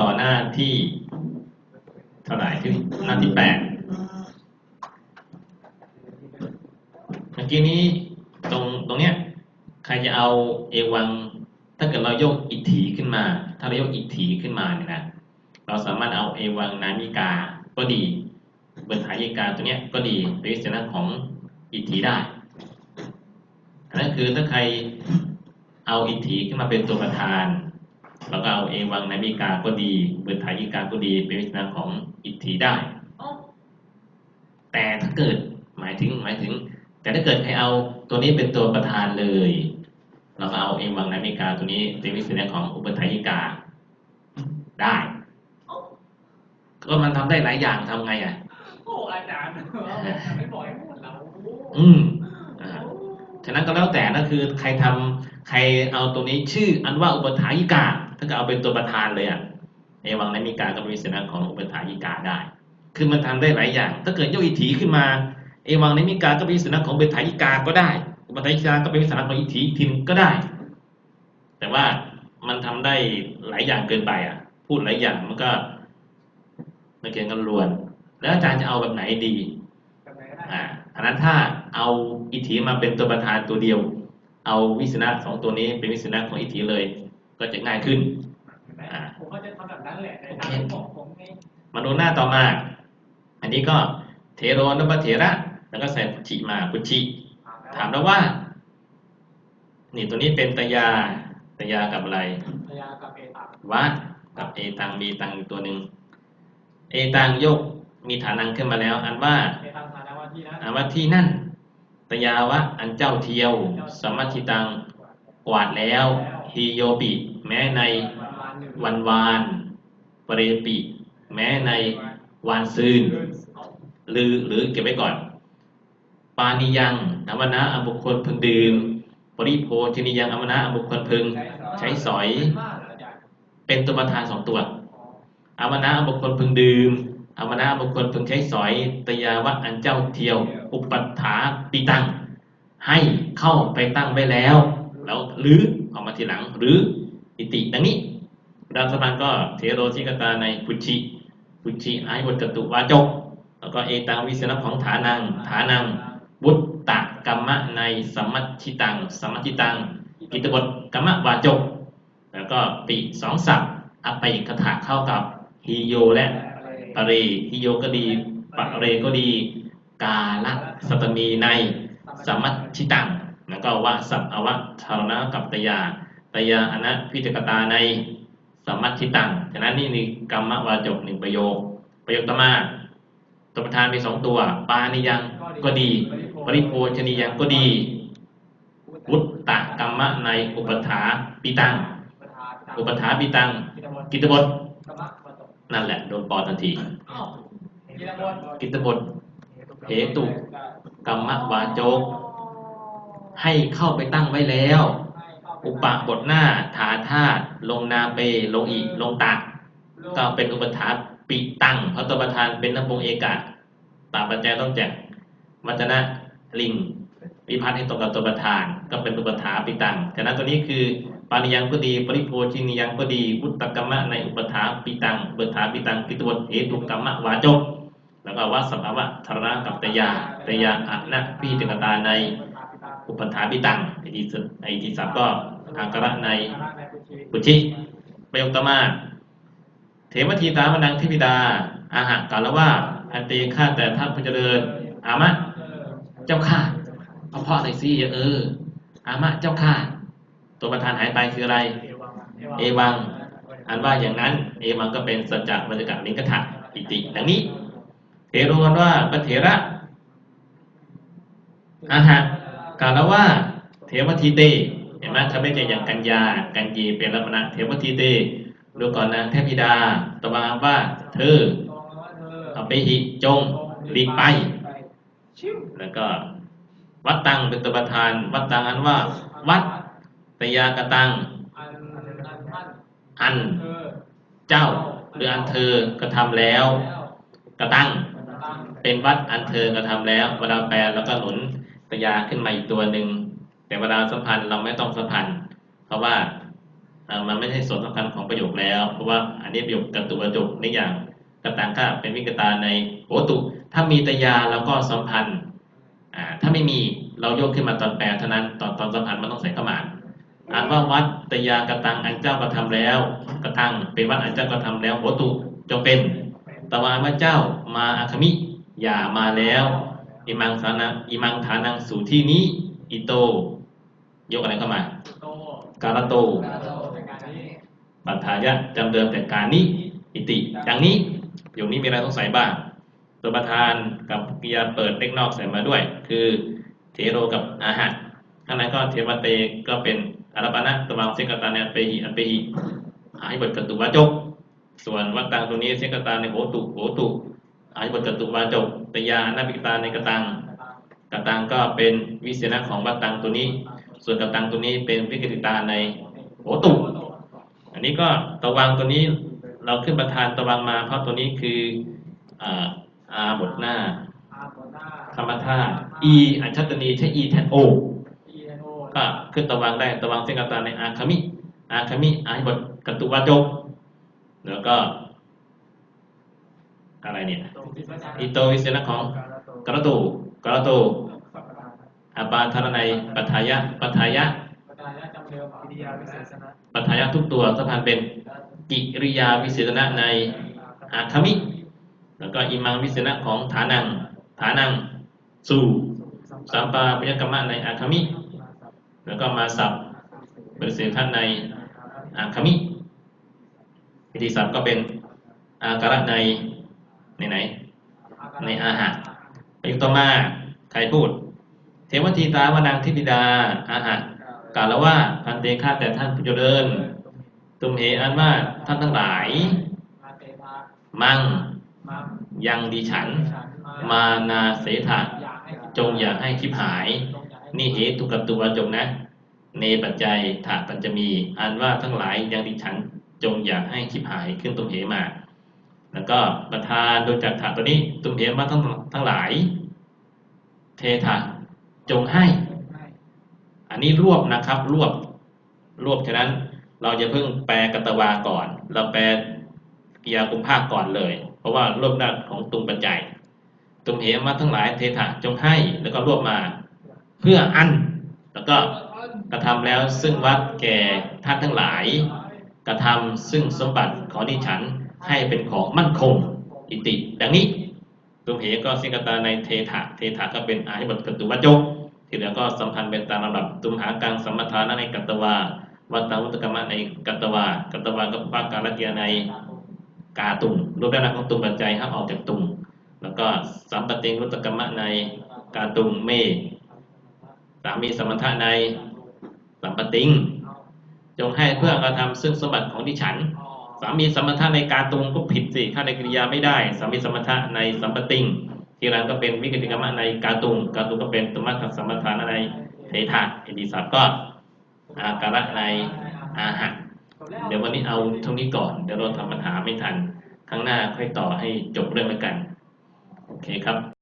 ต่อหน้าที่เท่าไหร่ที่หน้าที่แปดเมื่อกี้นี้ตรงตรงเนี้ยใครจะเอาเอวัง ถ้าเกิดเรายกอิทธิขึ้นมา ถ้าเรายกอิทธิขึ้นมาเนี่ยนะเราสามารถเอาเอวังนามิกาก็ดีเบิร์ถายิกาตัวเนี้ยก็ดีเป็นลักษณะของอิทธิได้นนั้นคือถ้าใครเอาอิทธิขึ้นมาเป็นตัวประธาน แล้วก็เอาเอวังนามิกาก็ดีเบิร์ถายิกาก็ดีเป็นลักษณะของอิทธิได้ แต่ถ้าเกิดหมายถึงหมายถึง แต่ถ้าเกิดใครเอาตัวนี้เป็นตัวประธานเลย เราก็เอาเอวังนามิกาตัวนี้เป็นวิสัยของอุปถายิกาได้ ก็มันทำได้หลายอย่างทำไงอะโอ้อาจารย์ไม่บอกให้หมดเราอืมอ่าฉะนั้นก็แล้วแต่นั่นคือใครทำใครเอาตัวนี้ชื่ออันว่าอุปถายิกา ถ้าเกิดเอาเป็นตัวประธานเลยอะเอวังนามิกาก็เป็นวิสัยของอุปถายิกาได้ คือมันทำได้หลายอย่าง ถ้าเกิดยกอิทธิขึ้นมา เอวังนิมิกาก็เป็นวิสัยของอุปถายิกาก็ได้ อุปถายิกาก็เป็นวิสัยของอิทธิอีกทีนึงก็ได้ แต่ว่ามันทำได้หลายอย่างเกินไปอะ พูดหลายอย่างมันก็ไม่เกินกันรวน แล้วอาจารย์จะเอาแบบไหนดีแบบไหนก็ได้อ่าอันนั้นถ้าเอาอิทธิมาเป็นตัวประธานตัวเดียว เอาวิสนะสองตัวนี้เป็นวิสนะของอิทธิเลย ก็จะง่ายขึ้นเห็นไหมผมก็จะทำแบบนั้นแหละในทางของผมไงมาดูหน้าต่อมา อันนี้ก็เทโรนปเถระ แล้วก็ใส่ปุชิมาปุชิ ถามแล้วว่า นี่ตัวนี้เป็นตยาตยากับอะไรพยากับเอตังวะกับเอตังมีตังอีกตัวหนึ่งเอตังโยกมีฐานังขึ้นมาแล้ว อันว่าเอตังฐานะว่าที่นะอันว่าที่นั่นตยาวะ อันเจ้าเทียวสมัชิตัง กวาดแล้วฮิโยปิ แม้ในวันหนึ่งวันวานปเรปิ แม้ในวานซืนหรือหรือเก็บไว้ก่อน ปานิยังอมนะอบุคคลพึงดื่มปริโภชนิยังอมนะอบุคคลพึง ใช้สอย เป็นตัวประธานสองตัวอมนะอบุคคลพึงดื่มอมนะอบุคคลพึงใช้สอยตยาวะอันเจ้าเทียว อุปัฏฐาปีตังให้เข้าไปตั้งไว้แล้ว แล้วหรือออกมาทีหลังหรืออิติดังนี้ดาวสมานก็เทโรชิกตาในพุชิพุชิไอวัตกตุวาจก แล้วก็เอตังวิสนะของฐานังฐานังบุตตะกรรมะในสมัชิตังสมัชิตังกิตบทกรรมะวาจก แล้วก็ปิสองศัพท์อปปิคถาเข้ากับฮิโยและปเรฮิโยก็ดีปะเรก็ดี กาละสตมีในสมมัชิตัง แล้วก็วะสัพอวะชารณะกับตยาตยาอนะพิจกตาในสมัชชิตังฉะนั้นนี่นี่กรรมวาจกหนึ่งประโยค ประโยคต่อมาตัวประธานมีสองตัว ปานิยังก็ดี ปริโภชนียังก็ดีวุตตะกรรมะในอุปถาปิตัง อุปถาปิตัง กิตบทกรรมะมาตกนั่นแหละโดนปอทันที กิตบทเหตุกรรมวาจก ให้เข้าไปตั้งไว้แล้ว อุปะบทหน้าถาธาตุลงนาเป ลงอีลงตะก็เป็นอุปถาปิตังเพราะตัวประธานเป็นนพงเอกะตามปัจจัยต้องแจกวัจนะลิงวิพัฒน์ให้ตรงกับตัวประธาน ก็เป็นอุปถาปิตังฉะนั้นตัวนี้คือปานิยังก็ดี ปริโภชินียังก็ดีวุตตกรรมะในอุปถาปิตังอุปถาปิตังกิตวตเหตุกรรมะวาจกแล้วก็วัสสภาวะธรณะกับตยาตยาอะนะพิจกตาใน อุปถาปิตังไอที่สุดไอที่สับก็อังกระในปุชิประโยคต่อมาเทวทีตามนังเทพิดา อาหะกาลว่าอันเตข้าแต่ท่านผู้เจริญ อามะ เจ้าข้าเอาเพาะหน่อยสิเออ อามะเจ้าข้าตัวประธานหายไปคืออะไร เอวัง อันว่าอย่างนั้น เอวังก็เป็นสัจจะวัจกะลิงกถะอิติ ดังนี้ เทโรนว่าปเถระอาหะ กาลว่าเทวทีเตเห็นไหมถ้าไม่ใช่อย่างกัญญา กัญญีเป็นรัมณะเทวทีเตดูก่อนนางเทพิดาตบาว่า เธอเอาไปหิจงหลีกไป แล้วก็ วัดตังเป็นตัวประธาน วัดตังอันว่า วัดตยากตัง อันอันท่านอันเจ้าหรืออันเธอกระทำแล้ว กระตั้ง เป็นวัดอันเธอกระทำแล้วเวลาแปลแล้วก็หนุน ตยาขึ้นมาอีกตัวหนึ่งแต่เวลาสัมพันธ์เราไม่ต้องสัมพันธ์ เพราะว่ามันไม่ใช่ส่วนสำคัญของประโยคแล้ว เพราะว่าอันนี้ประโยคกตุประโยคในอย่างกตังก็เป็นวิกตาในโหตุ ถ้ามีตยาแล้วก็สัมพันธ์ถ้าไม่มีเรายกขึ้นมาตอนแปลเท่านั้นตอนตอนสัมพันธ์มันต้องใส่ขมานอ่านว่าวัดตยากตังอันเจ้ากระทำแล้วกระทังเป็นวัดอันเจ้ากระทำแล้วโหตุจงเป็นตวามาเจ้ามาอาคมิอย่ามาแล้ว อิมังฐานะอิมังฐานังสู่ที่นี้อิโต ยกอะไรเข้ามากาลโตการโตในการนี้ปัฏฐายะจำเดิมแต่การนี้ อิติดังนี้อยู่นี้มีอะไรต้องใส่บ้าง ตัวประธานกับกิยาเปิดเล็กนอกใส่มาด้วย คือเทโรกับอาหารข้างในก็เทวเตก็เป็นอารปนะตวังเสกตาเนเปหิอเปหิหายบทกตุวาจก ส่วนวัตตังตัวนี้เสกตาในโหตุโหตุ หายบทกตุวาจกตยานาปิกตาในกตังกตังก็เป็นวิเศษณะของวัตตังตัวนี้ ส่วนกตังตัวนี้เป็นวิกติตาในโหตุ อันนี้ก็ตะวังตัวนี้เราขึ้นประธานตะวังมา เพราะตัวนี้คืออาบทหน้าอาโมนาธรรมธาตุ e อัญชัตนีใช้ e แทนโอก็ขึ้นตะวังได้ตะวังเส้นกตาในอาคามิ อาคามิอาหิบทกตุวาจกแล้วก็ อะไรเนี่ยอิโตวิเศษของกระตูกระตูอาปาทารในยปัฏฐายะปัฏฐายะปัทาวิเศษณะยะทุกตัวสัมพันธ์เป็นกิริยาวิเศษณะในอาคามิ แล้วก็อิมังวิเศษณะของฐานังฐานังสู่สัมปาปยกรรมะในอาคามิ แล้วก็มาสับเป็นเศษท่านในอาคามิวิธีสับก็เป็นอาการะใน ในไหน ในอาหารประโยคต่อมาใครพูด เทวทีตาวนังทิบิดา อาหารกล่าวแล้วว่าพันเตฆาแต่ท่านผู้เจริญตุมเหอันว่าท่านทั้งหลายมาเตภามั่งมังยังดีฉันฉัน มานาเสถะอยากให้จงอย่าให้คิบหายจงอย่าให้นี่เหตุกตัวจงนะ เนปัจจัยถาปัญจมี อันว่าทั้งหลายยังดิฉันจงอย่าให้คิบหายขึ้นตุมเหมา แล้วก็ประธานโดยจากถาตัวนี้ ตุมเหมาทั้งทั้งหลาย เทถะจงให้ อันนี้รวบนะครับ รวบรวบฉะนั้นเราจะเพิ่งแปลกตวาก่อน เราแปลกิยาคุมภาคก่อนเลย เพราะว่ารวบด้านของตุงปัจจัย ตุมเหมาทั้งหลาย เทถะจงให้ แล้วก็รวบมา เพื่ออัน แล้วก็กระทำแล้วซึ่งวัดแก่ท่านทั้งหลาย กระทำซึ่งสมบัติของดิฉัน ให้เป็นของมั่นคงอิติ ดังนี้ตุมเหก็สิงกตาในเทถะเทถะก็เป็นอาหิบทกตุวัจจกที่เหลือก็สัมพันธ์เป็นตามลำดับตุมหากังสัมมทานะในกัตตวาวัตตาวุตกรรมะในกัตตวากัตตวาก็ปากการะเกียในกาตุงรูปด้านหน้าของตุงปัจจัยห้ามออกจากตุงแล้วก็สัมปติวุตกรรมะในกาตุงเมสามีสมถะในสัมปติง จงให้เพื่อกระทำซึ่งสมบัติของดิฉัน สามีสมถะในกาตุงก็ผิดสิถ้าในกิริยาไม่ได้สามีสมถะในสัมปติงที่ร้านก็เป็นวิกติกรรมะในกาตุงกาตุงก็เป็นตุมัตถสัมปทานในเทถะเอดีศัพท์ก็อาการะในอาหารเดี๋ยววันนี้เอาเท่านี้ก่อน เดี๋ยวเราทำปัญหาไม่ทัน ครั้งหน้าค่อยต่อให้จบเรื่องแล้วกัน โอเคครับ